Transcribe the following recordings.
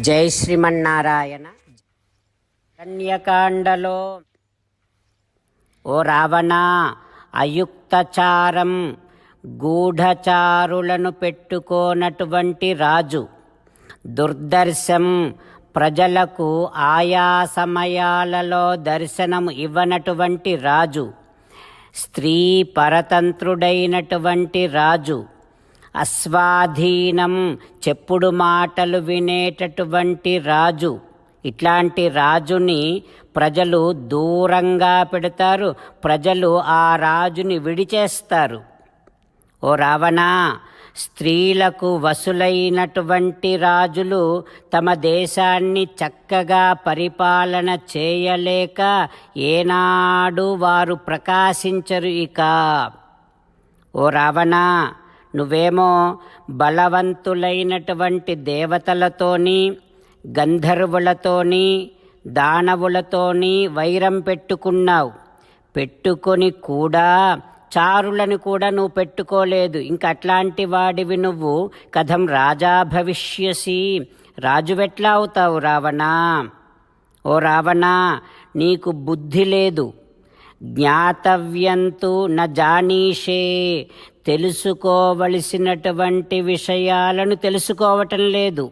జై శ్రీమన్నారాయణ. కన్యకాండలో ఓ రావణ అయుక్తచారం గూఢచారులను పెట్టుకోనటువంటి రాజు. దుర్దర్శం ప్రజలకు ఆయా సమయాలలో దర్శనం ఇవ్వనటువంటి రాజు. స్త్రీ పరతంత్రుడైనటువంటి రాజు. అస్వాధీనం చెప్పుడు మాటలు వినేటటువంటి రాజు. ఇట్లాంటి రాజుని ప్రజలు దూరంగా పెడతారు. ప్రజలు ఆ రాజుని విడిచేస్తారు. ఓ రావణా స్త్రీలకు వసులైనటువంటి రాజులు తమ దేశాన్ని చక్కగా పరిపాలన చేయలేక ఏనాడు వారు ప్రకాశించరు ఇక. ఓ రావణా నువ్వేమో బలవంతులైనటువంటి దేవతలతోని గంధర్వులతోని దానవులతోని వైరం పెట్టుకున్నావు. పెట్టుకొని కూడా చారులను కూడా నువ్వు పెట్టుకోలేదు. ఇంక అట్లాంటి వాడివి నువ్వు. కథం రాజా భవిష్యసి. రాజువెట్లా అవుతావు రావణా? ఓ రావణా నీకు బుద్ధి లేదు. జ్ఞాతవ్యంతు న జానీషే. తెలుసుకోవలసినటువంటి విషయాలను తెలుసుకోవటం లేదు.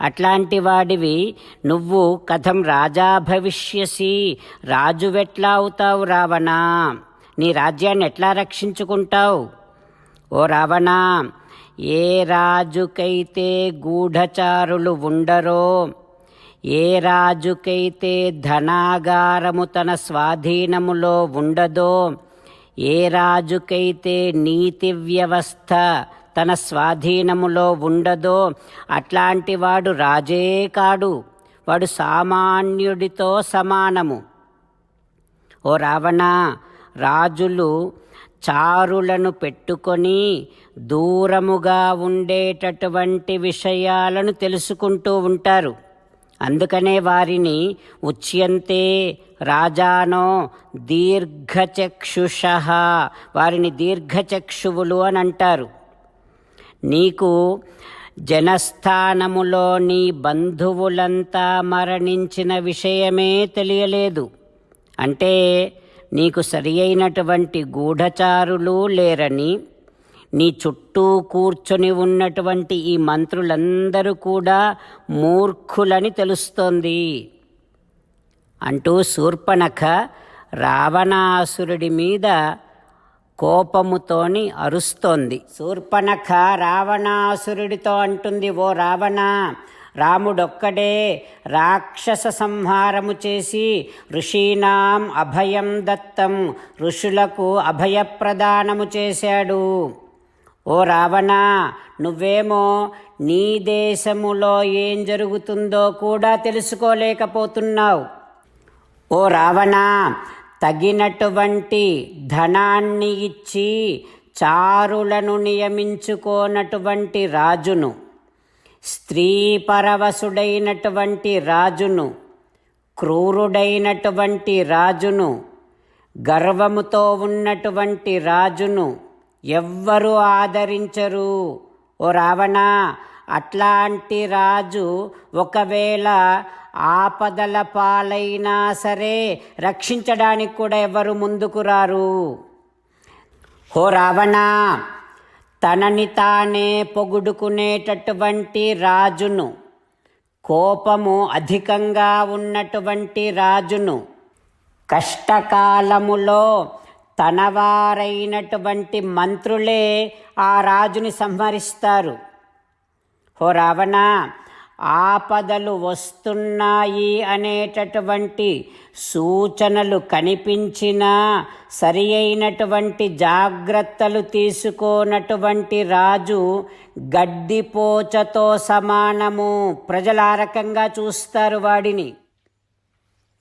అట్లాంటి వాడివి నువ్వు కథం రాజా భవిష్యసి రాజువెట్లా అవుతావు రావణా. నీ రాజ్యాన్ని ఎట్లా రక్షించుకుంటావు? ఓ రావణా ఏ రాజుకైతే గూఢచారులు ఉండరో ఏ రాజుకైతే ధనాగారము తన స్వాధీనములో ఉండదో ఏ రాజుకైతే నీతి వ్యవస్థ తన స్వాధీనములో ఉండదో అట్లాంటి వాడు రాజే కాడు. వాడు సామాన్యుడితో సమానము. ఓ రావణ రాజులు చారులను పెట్టుకొని దూరముగా ఉండేటటువంటి విషయాలను తెలుసుకుంటూ ఉంటారు. అందుకనే వారిని ఉచ్యంతే రాజానో దీర్ఘచక్షుష. వారిని దీర్ఘచక్షువులు అని అంటారు. నీకు జనస్థానములో నీ బంధువులంతా మరణించిన విషయమే తెలియలేదు. అంటే నీకు సరి అయినటువంటి గూఢచారులు లేరని నీ చుట్టూ కూర్చొని ఉన్నటువంటి ఈ మంత్రులందరూ కూడా మూర్ఖులని తెలుస్తోంది. అంటూ శూర్పణఖ రావణాసురుడి మీద కోపముతోని అరుస్తోంది. శూర్పణఖ రావణాసురుడితో అంటుంది ఓ రావణ రాముడొక్కడే రాక్షస సంహారము చేసి ఋషీనాం అభయం దత్తం ఋషులకు అభయప్రదానము చేశాడు. ఓ రావణా నువ్వేమో నీ దేశములో ఏం జరుగుతుందో కూడా తెలుసుకోలేకపోతున్నావు. ఓ రావణా తగినటువంటి ధనాన్ని ఇచ్చి చారులను నియమించుకోనటువంటి రాజును స్త్రీ పరవశుడైనటువంటి రాజును క్రూరుడైనటువంటి రాజును గర్వముతో ఉన్నటువంటి రాజును ఎవ్వరూ ఆదరించరు. ఓ రావణ అట్లాంటి రాజు ఒకవేళ ఆపదల పాలైనా సరే రక్షించడానికి కూడా ఎవరు ముందుకు రారు. ఓ రావణ తనని తానే పొగుడుకునేటటువంటి రాజును కోపము అధికంగా ఉన్నటువంటి రాజును కష్టకాలములో తనవారైనటువంటి మంత్రులే ఆ రాజుని సంహరిస్తారు. హో రావణ ఆపదలు వస్తున్నాయి అనేటటువంటి సూచనలు కనిపించినా సరి అయినటువంటి జాగ్రత్తలు తీసుకోనటువంటి రాజు గడ్డిపోచతో సమానము. ప్రజలు ఆ రకంగా చూస్తారు వాడిని.